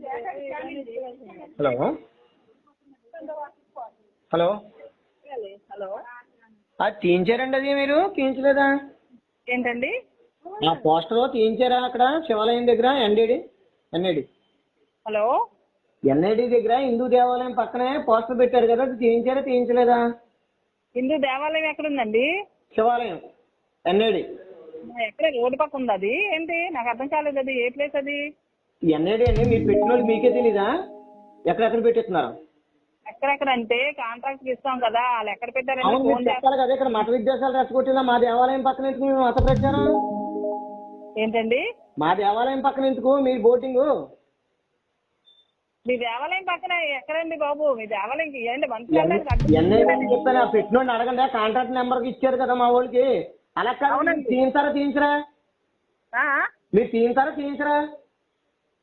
Hello hello hello తీయించారండి అది మీరు? తీయించలేదా? ఏంటండి? ఆ పోస్టర్ తీయించారా అక్కడ? శివాలయం దగ్గర ఎన్డీడి ఎన్ఐడి. హలో ఎన్ఐడి దగ్గర హిందూ దేవాలయం పక్కనే పోస్టర్ పెట్టారు కదా అది తీయించారా తీయించలేదా? హిందూ దేవాలయం ఎక్కడుందండి? శివాలయం ఎన్ఐడి. ఎక్కడ రోడ్డు పక్క ఉంది అది? ఏంటి? నాకు అర్థం కాలేదు అది ఏ ప్లేస్ అది? ఎన్ఐడి అండి మీరు పెట్టిన వాళ్ళు మీకే తెలీదా? ఎక్కడెక్కడ పెట్టిస్తున్నారు? ఎక్కడెక్కడ అంటే కాంట్రాక్ట్ ఇస్తాం కదా వాళ్ళు ఎక్కడ పెట్టారని ఫోన్ చేస్తారు కదా ఇక్కడ మత విద్యాసాలు రెచ్చగొట్టిందా మా దేవాలయం పక్కన ఎందుకు మీ మత ప్రచారం ఏంటండి? మా దేవాలయం పక్కన ఎందుకు? మీ బోటింగ్ మీ దేవాలయం పక్కన ఎక్కడండి బాబు? మీ దేవాలయం అడ్డు- ఎన్ఐడి అని ఆ పెట్టినోడిని అడగండి కాంట్రాక్ట్ నెంబర్ ఇచ్చారు కదా మా వాళ్ళకి. అలా కాదు. తీయించారా తీయించరా? మీరు తీయించారా తీయించరా?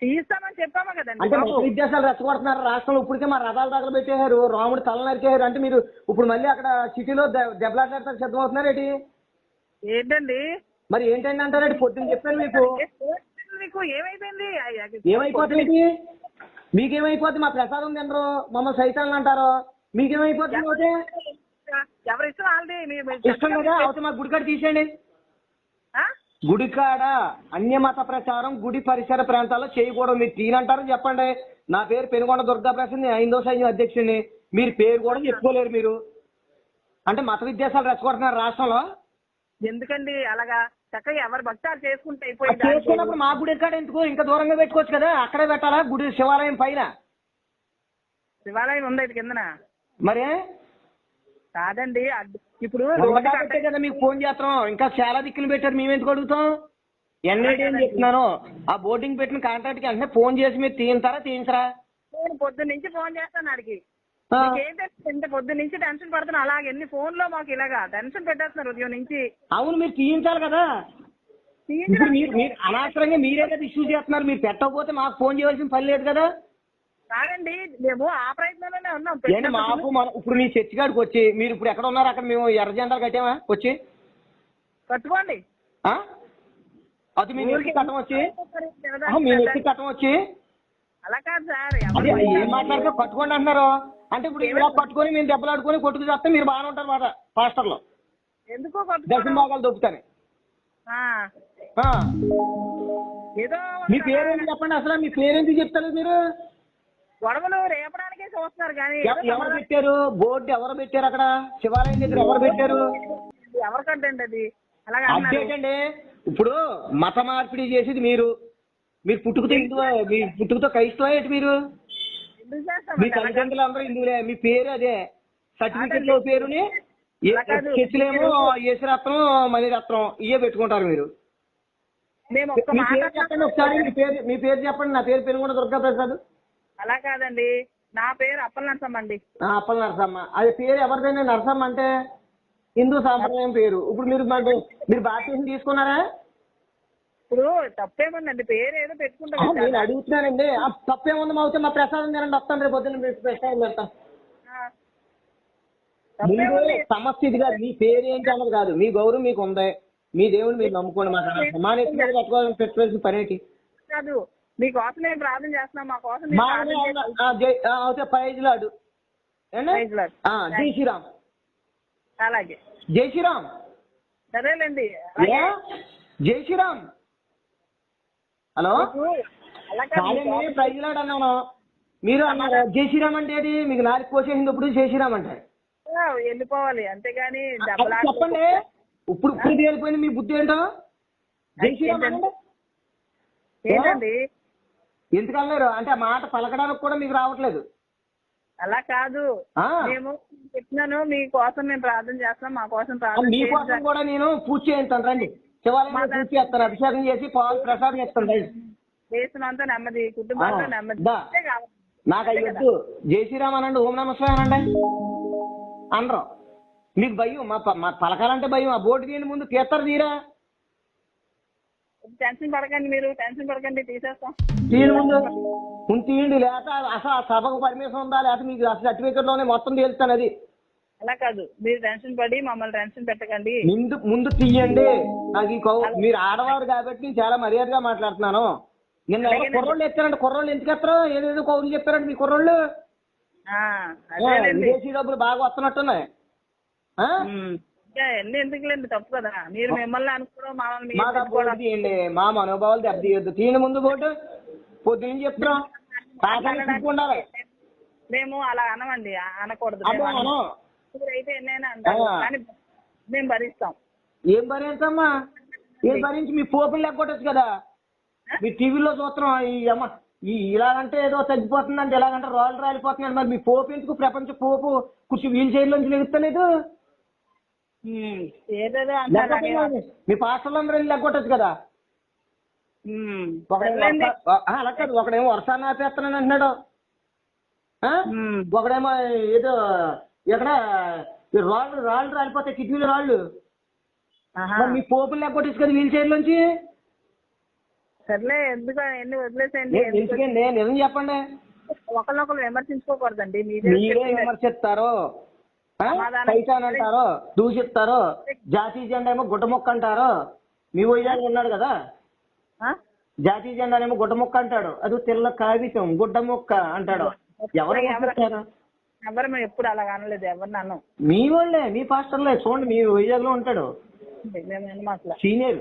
తీస్తామని చెప్పామా కదండి అంటే బాబు? విద్యాసాలు రెచ్చగొడుతున్నారు. రాష్ట్రంలో ఇప్పటికే మా రథాలు పెట్టేశారు. రాముడు తల నరికేశారు. అంటే మీరు ఇప్పుడు మళ్ళీ అక్కడ సిటీలో దెబ్బలాట్లాడతారు సిద్ధమవుతున్నారు ఏంటి? ఏంటండి? మరి ఏంటండి అంటారండి పొద్దున్న చెప్పాను మీకు? మీకు ఏమైపోయింది? ఏమైపోతుంది మీకేమైపోతుంది మా ప్రసాదం తినరు. మమ్మల్ని సైతాన్ని అంటారు. మీకేమైపోతుంది ఓకే ఎవరి ఇష్టం? వాళ్ళది మీ- ఇష్టం కదా? అవతల మా గుడికాడ తీసేయండి? గుడికాడ అన్య మత ప్రచారం గుడి పరిసర ప్రాంతాల్లో చేయకూడదు. మీరు తీనంటారు చెప్పండి. నా పేరు పెనుగొండ దుర్గా ప్రసాద్ నేను ఐదో సైన్యం అధ్యక్షుడిని. మీరు పేరు కూడా చెప్పుకోలేరు మీరు. అంటే మత విద్యాసాలు రెచ్చగొడుతున్నారు రాష్ట్రంలో. ఎందుకండి? అలాగా? చక్కగా ఎవరి భక్తాలు చేసుకుంటే చేసుకున్నప్పుడు మా గుడి కాడ ఎందుకు? ఇంకా దూరంగా పెట్టుకోవచ్చు కదా. అక్కడే పెట్టాలా? గుడి శివాలయం పైన. శివాలయం ఉంది ఇది కిందన. మరే? కాదండి ఇప్పుడు రోడ్డు కాబట్టే కదా మీకు ఫోన్ చేస్తాం ఇంకా చాలా దిక్కులు పెట్టారు మేము ఎందుకు అడుగుతాం ఎన్ఐడి అని చెప్తున్నాను. ఆ బోర్డింగ్ పెట్టిన కాంట్రాక్ట్కి వెంటనే ఫోన్ చేసి మీరు తీయించారా తీయించరా? నేను పొద్దున్న నుంచి ఫోన్ చేస్తాను ఆడికి. ఆ. ఏం ఇంత పొద్దున్న నుంచి టెన్షన్ పడుతున్నా. అలాగే ఎన్ని ఫోన్లో మాకు ఇలాగా టెన్షన్ పెట్టేస్తున్నారు ఉదయం నుంచి. అవును మీరు తీయించాలి కదా. మీరు మీరు అనవసరంగా మీరే కదా ఇష్యూ చేస్తున్నారు. మీరు పెట్టకపోతే మాకు ఫోన్ చేయవలసిన పని లేదు కదా. కాదండి మేము ఆ ప్రయత్నంలోనే ఉన్నాం. ఏంటి మాకు మన ఇప్పుడు మీ చర్చి కాడికి వచ్చి మీరు ఇప్పుడు ఎక్కడ ఉన్నారు? అక్కడ మేము ఎర్ర జెండాలు కట్టామా? వచ్చి. కట్టుకోండి. ఆ? అది మీ నెత్తి కట్టం వచ్చి. మీ నెత్తి కట్టం వచ్చి. అలా కాదు సార్ అదే ఎవరు ఏం మాట్లాడితే పట్టుకోండి అంటున్నారు. అంటే ఇప్పుడు ఇలా పట్టుకొని మేము దెబ్బలాడుకొని కొట్టుకు చేస్తే మీరు బాగానే ఉంటారు మాట పాస్టర్లో. ఎందుకో దర్శన కొట్టుకోవడం భాగాలు ఆ, ఆ. ఏదో మీ పేరేంటి చెప్పండి అసలు మీ పేరేంటి చెప్తారు మీరు? గొడవలు రేపడానికే చూస్తున్నారు కానీ ఎవ- ఎవరు పెట్టారు? బోర్డు ఎవరు పెట్టారు అక్కడ? శివాలయం దగ్గర ఎవరు పెట్టారు? ఎవరికంటండి అది? అలాగే అండి. ఇప్పుడు మత మార్పిడి చేసేది మీరు. మీరు పుట్టుకతో హిందువు? మీ పుట్టుకతో క్రైస్తవ ఏంటి మీరు? మీ తల్లిదండ్రులు అందరూ హిందువులే. మీ పేరు అదే. సర్టిఫికెట్లో పేరుని. చర్చిలేమో యేసురత్నం మణిరత్నం ఇవే పెట్టుకుంటారు మీరు. మీ పేరు చెప్పండి ఒకసారి. మీ పేరు మీ పేరు చెప్పండి. నా పేరు పెనుగొండ దుర్గా ప్రసాద్ అలా కాదండి. నా పేరు అప్పల నరసమ్మ అండి. అప్పల నరసమ్మ. అది పేరు ఎవరిదైనా నరసమ్మ అంటే హిందూ సాంప్రదాయం పేరు. ఇప్పుడు మీరు మరి బాప్తీసం తీసుకున్నారా? ఇప్పుడు తప్పేముందండి. పేరు ఏదో పెట్టుకుంటాం నేను అడుగుతున్నానండి. ఆ, తప్పేముంది మా అవుతే మా ప్రసాదం తినండి. వస్తాను రేపు పొద్దున్న ప్రసాదం పెడతాం. సమస్య ఇది కాదు. మీ పేరు ఏంటి అన్నది కాదు. మీ గౌరవం మీకు ఉంది మీ దేవుడు మీరు నమ్ముకోండి. మాకు మీద పెట్టుకోవాలని పెట్టుకోవాల్సిన పని ఏంటి? కాదు. మీకోసం మేము ప్రార్థన చేస్తున్నాం మా కోసం మా అయితే ప్రైజ్ లాడు. ఏండి? Praise lord. ఆ, జై శ్రీరామ్. అలాగే. జై శ్రీరామ్. సరేలేండి? జై శ్రీరామ్. హలో? అలా కాదు కాదండి ప్రైజ్ లాడ్ అన్నాను. మీరు అన్నారు జై శ్రీరామ్ అంటే ఏంటి మీకు నాలుగు కోసేసింది ఇప్పుడు జై శ్రీరామ్ అంటే. వెళ్ళిపోవాలి. అంతేగాని అది చెప్పండి. ఇప్పుడు ఇప్పుడు తేలిపోయింది మీ బుద్ధి ఏంటో? జై శ్రీరామ్. ఏంటండి? ఎందుకు అన్నారు అంటే ఆ మాట పలకడానికి కూడా మీకు రావట్లేదు. అలా కాదు. మేము చెప్తున్నాను మీకోసం మేము ప్రార్థన చేస్తాం మా కోసం ప్రార్థన మీకోసం చేయండి. కూడా నేను పూజ చేయించాను రండి. శివాలయంలో పూజ చేస్తాను అభిషేకం చేసి పాలు ప్రసాదం చేస్తాను రండి. దేశమంతా నెమ్మది కుటుంబంతో ఆ, నెమ్మది. నాకు అయ్యొద్దు జై శ్రీరామ్ అనండి ఓం నమ శివాయ అనండి. అనరు. మీకు భయం మా మా పలకాలంటే భయం ఆ బోర్డు తీయండి ముందు తీస్తారు తీరా? టెన్షన్ పడకండి మీరు టెన్షన్ పడకండి తీసేస్తాం. తీయండి ముందు. ముందు తీయండి లేక అసలు ఆ సభకు పర్మిషన్ ఉందా? లేకపోతే మీకు సర్టిఫికెట్లోనే మొత్తం తేలుతాను అది. అలా కాదు. మీరు టెన్షన్ పడి మమ్మల్ని టెన్షన్ పెట్టకండి. ముందు ముందు తీయండి. నాకు ఈ కౌ- మీరు ఆడవారు కాబట్టి చాలా మర్యాదగా మాట్లాడుతున్నాను. నిన్న ఎవరో. కుర్రోళ్ళు ఎత్తారంటే కుర్రోళ్ళు ఎందుకు ఎత్తారు? ఏదేదో కౌలు చెప్పారంటే మీ కుర్రోళ్ళు. ఆ, ఆ, అదేలేండి విదేశీ డబ్బులు బాగా వస్తున్నట్టున్నాయి. ఆ? ఉమ్. ఎన్ని ఎందుకులేండి? తప్పు కదా. మీరు మిమ్మల్ని అనుకోవడం మాకు ఆ తిట్టుకోవడం. బోర్డు తీయండి. మా మనోభావాలు దెబ్బతీయొద్దు. తీయండి ముందు బోర్డు పొద్దున్న చెప్తున్నాం కాకాని ఉండాలి మేము అలా అనమండి. ఆ- అనకూడదు మేము అను. అనకూడదు. అయితే ఎన్నైనా అంటారు. ఆ. కానీ మేము భరిస్తాం. ఏం భరించమ్మా? ఏం భరించి? మీ పోపులు లేకొట్టచ్చు కదా. మీ టీవీలో చూస్తున్నాం. ఈ అమ్మ ఈ ఇలాగంటే ఏదో తగ్గిపోతుందంటే ఇలాగంటే రాళ్ళు రాలిపోతున్నాయి. మరి మీ పోపు ఎందుకు? ప్రపంచ పోపు కుర్చీ వీల్ చైర్ నుంచి లెగుస్తలేదు ఉమ్. ఏదేదో అంటారు కానీ లేకపోతే మీ పాస్టర్లు అందరూ వెళ్ళి లెక్కొట్టచ్చు కదా? అలా కాదు. ఒకడేమో వర్షాన్ని ఆపేస్తున్నాను అంటున్నాడు. ఒకడేమో ఏదో ఎక్కడ ఈ రాళ్ళు రాళ్ళు రాలిపోతాయి కిడ్నీలు రాళ్ళు. మీ పోపులు లేకొట్టచ్చు కదా వీల్ చైర్ నుంచి? సర్లే ఎందుకు ఎన్ని వదిలేసేయండి? ఎందుకండి? నిజం చెప్పండి. ఒకరినొకరు విమర్శించుకోకూడదండి. మీరే. విమర్శిస్తారు. పైసాన్ అంటారు దూషిస్తారు జాతీయ జెండా ఏమో గుడ్డ మొక్క అంటారు మీ వైజాగ్ ఉన్నాడు కదా? జాతీయ జెండా ఏమో గుడ్డ మొక్క అంటాడు. అది తెల్ల కాగితం గుడ్డ మొక్క అంటాడు. ఎవరు ఎవరు మేము ఎప్పుడు అలా అనలేదు ఎవరు నన్ను. మీ వాళ్ళే మీ పాస్టర్లే చూడండి మీ వైజాగ్లో ఉంటాడు సీనియర్.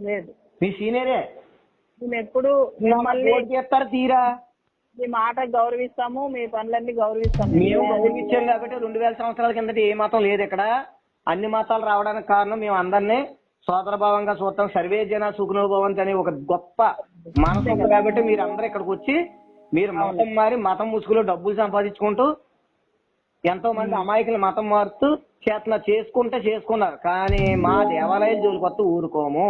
లేదు. మీ సీనియరే. మేము ఎప్పుడు చేస్తారు తీరా? మీ మాట గౌరవిస్తాము మీ పనులన్నీ గౌరవిస్తాము. మేము గౌరవించాం కాబట్టి రెండు వేల సంవత్సరాల కిందట ఏ మతం లేదు ఇక్కడ. అన్ని మతాలు రావడానికి కారణం మేము అందరినీ సోదరభావంగా చూస్తాం. సర్వే జన సుఖనోభవంతి అనే ఒక గొప్ప మనసు కాబట్టి మీరు అందరూ ఇక్కడికి వచ్చి మీరు మతం మారి మతం ముసుగులో డబ్బులు సంపాదించుకుంటూ ఎంతో మంది అమాయకులు మతం మారుతూ చేతన చేసుకుంటే చేసుకున్నారు. కానీ మా దేవాలయం జోలికి వస్తూ ఊరుకోము.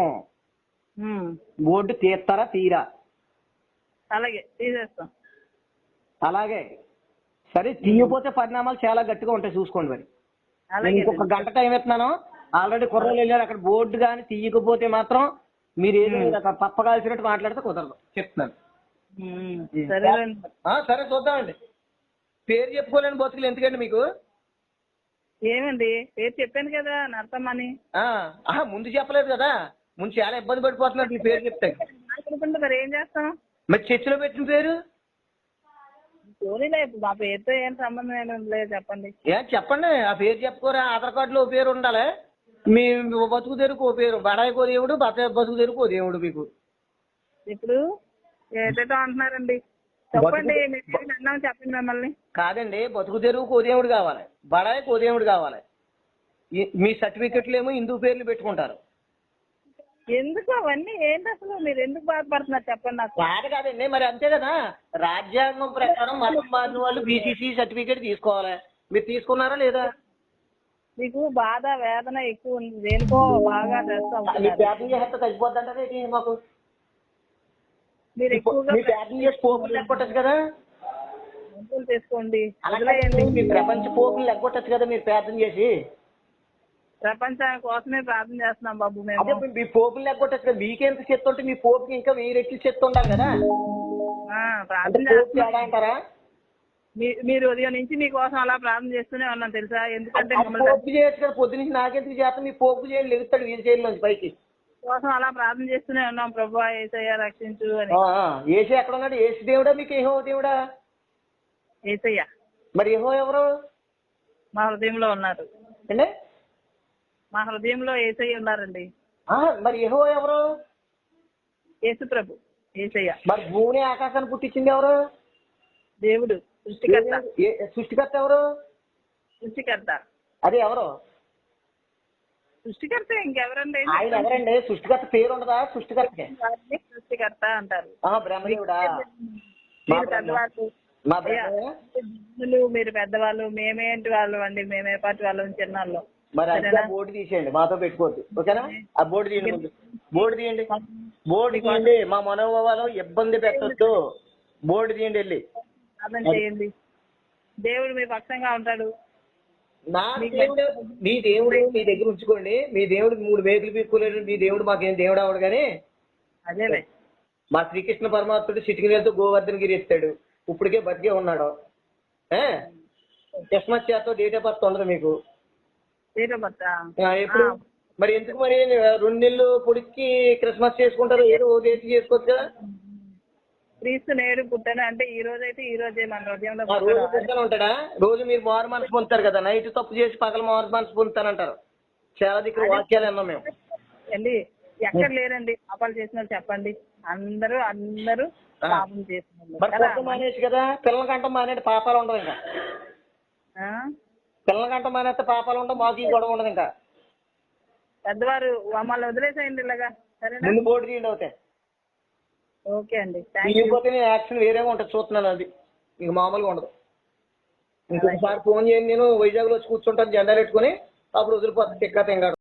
బోర్డు తీస్తారా తీరా? అలాగే తీసేస్తాం. అలాగే. సరే తీయపోతే పరిణామాలు చాలా గట్టిగా ఉంటాయి చూసుకోండి మరి. నేను ఇంకొక గంట టైం ఇస్తున్నాను. ఆల్రెడీ కుర్రలు వెళ్ళారు. అక్కడ బోర్డు కానీ తీయకపోతే మాత్రం మీరు ఏదో పప్పగాల్సినట్టు మాట్లాడితే కుదరదు. చెప్తున్నాను. సరే చూద్దామండి. పేరు చెప్పుకోలేని బతుకులు ఎందుకండి మీకు? ఏమండి? పేరు చెప్పాను కదా నర్తమ్మని ముందు చెప్పలేదు కదా. ముందు చాలా ఇబ్బంది పడిపోతున్నారు మీ పేరు చెప్తే. మరి ఏం చేస్తాం? మరి చర్చిలో పెట్టిన పేరు? పోనీలే మా పేరుతో ఏం సంబంధం ఏం లేదు చెప్పండి. ఏ చెప్పండి ఆ పేరు చెప్పుకోరా ఆధార్ కార్డులో ఓ పేరు ఉండాలి. మీ బతుకు తెరుకు ఓ పేరు బడాయి కో దేవుడు బత బతుకు తెరుకు ఓ దేవుడు మీకు. ఇప్పుడు ఏదైతే అంటున్నారండి. చెప్పండి అన్నాం చెప్పండి మిమ్మల్ని. కాదండి బతుకు తెరువు కోదేవుడు కావాలి బడాయి కోదేవుడు కావాలి. ఈ- మీ సర్టిఫికెట్లు ఏమో హిందూ పేర్లు పెట్టుకుంటారు. ఎందుకు అవన్నీ? ఏంటి అసలు? మీరు ఎందుకు బాధపడుతున్నారు? చెప్పండి నాకు. కాదు కాదండి మరి అంతే కదా. రాజ్యాంగం ప్రకారం మతం మారిన వాళ్ళు బీసీసీ సర్టిఫికేట్ తీసుకోవాలి. మీరు తీసుకున్నారా లేదా? మీకు బాధ వేదన ఎక్కువ ఉంది. దేనికో బాగా చేస్తా మీ ఉంటున్నారు ప్యాకింగ్ చేస్తే తగ్గిపోద్దంటారా ఏంటి మాకు. మీరు ఎక్కువగా మీ ప్యాకింగ్ చేసి పోపులు లెక్కొట్టచ్చు కదా. తీసుకోండి అలాగే మీ ప్రపంచ పోపులు లెక్కొట్టచ్చు కదా మీరు ప్రార్థన చేసి. ప్రపంచం కోసమే ప్రార్థన చేస్తున్నాం బాబు అదే మేము మీ పోపులు లెక్కొట్టచ్చు కదా మీకెంత చెత్త ఉంటే మీ పోపుకి ఇంకా వెయ్యి రెట్లు చెత్త ఉండాలి కదా? ఆ, అంటే ప్రార్థన పోపు చేస్తున్నాం. తేడా అంటారా? మీ- మీరు ఉదయం నుంచి మీకోసం అలా ప్రార్థన చేస్తూనే ఉన్నాం తెలుసా? ఎందుకంటే మిమ్మల్ని పోపు చేయొచ్చు కదా పొద్దు నుంచి నాకెందుకు చేస్తాం మీ పోపు చేయాలి లెగుతాడు వీలు చేయాలి పైకి. కోసం అలా ప్రార్థన చేస్తూనే ఉన్నాం. ప్రభు ఏసయ్య రక్షించు అని. ఆ, ఆ. ఏసు ఎక్కడ ఉన్నాడు? ఏసు దేవుడా? మీకు ఏహో దేవుడా? ఏసయ్య. మరి ఏహో ఎవరు? మా హృదయంలో ఉన్నారు. అంటే మా హృదయంలో ఏసయ్య ఉన్నారండి మరి ఏహో ఎవరు? యేసు ప్రభు ఏసయ్య. మరి భూమిని ఆకాశాన్ని పుట్టించింది ఎవరు? దేవుడు సృష్టికర్త. సృష్టికర్త ఎవరు? సృష్టికర్త. అది ఎవరు? సృష్టికర్త ఇంకెవరండి? ఆయన ఎవరండి? సృష్టికర్త పేరు ఉండదా? సృష్టికర్తకి. వారిని సృష్టికర్త అంటారు. బ్రహ్మదేవుడా? మీరు పెద్దవాళ్ళు. మేమేంటి వాళ్ళు అండి. మేమే పాటి వాళ్ళం చిన్నాళ్ళు. మరి అది బోర్డు తీసేయండి మాతో పెట్టుకోవద్దు. ఓకేనా? ఆ బోర్డు తీయండి ముందు బోర్డు తీయండి. బోర్డు తీయండి మా మనోభావాలు ఇబ్బంది పెట్టొద్దు. బోర్డు తీయండి వెళ్ళి. చేయండి. దేవుడు మీ పక్షంగా ఉంటాడు. నా దేవుడు మీ దేవుడు మీ దగ్గర ఉంచుకోండి. మీ దేవుడు మూడు మేకులు పీక్కోలేడు మీ దేవుడు మాకేం దేవుడు అవడు కానీ అదేలే. మా శ్రీకృష్ణ పరమాత్ముడు చిటికినేలతో గోవర్ధనగిరి ఎత్తాడు. ఇప్పటికే బతికే ఉన్నాడు? క్రిస్మస్ చేత డేట్ ఆఫ్ బర్త్ ఉండదు మీకు. ఎప్పుడు మరి ఎందుకు మరి రెండు నెలలు పొడికి క్రిస్మస్ చేసుకుంటారు? ఏదో ఓ డేట్ చేసుకోవచ్చు కదా. క్రీస్తు నేడు పుట్టాను అంటే ఈ రోజు అయితే ఈ రోజే మన హృదయంలో రోజు. పుట్టాను ఉంటాడా రోజు మీరు మారు మనసు పొందుతారు కదా. నైట్ తప్పు చేసి పగల మారు మనసు పొందుతానంటారు. చాలా దగ్గర వాక్యాలు విన్నాం మేము. అండి ఎక్కడ లేరండి? పాపాలు చేసిన చెప్పండి. అందరూ అందరూ. పాపం? పొద్దు మానేసి కదా పిల్లలకంట మానేటి పాపాలు ఉండవు ఇంకా. ఆ? పిల్లలకంట మానేస్తే పాపాలు ఉండవు మాకు ఈ గొడవ ఉండదు ఇంకా. పెద్దవారు మమ్మల్ని వదిలేసేయండి ఇలాగా. సరేనా? ముందు బోర్డు తీయండి అవుతాయి ఓకే అండి. థ్యాంక్ యూ నేను యాక్షన్ వేరేగా ఉంటుంది చూస్తున్నాను అది. మీకు మామూలుగా ఉండదు. ఇంకొకసారి ఫోన్ చేయండి నేను వైజాగ్లో వచ్చి కూర్చుంటాను జెండాలు పెట్టుకుని అప్పుడు వదిలిపోతుంది తిక్క తింగాడు.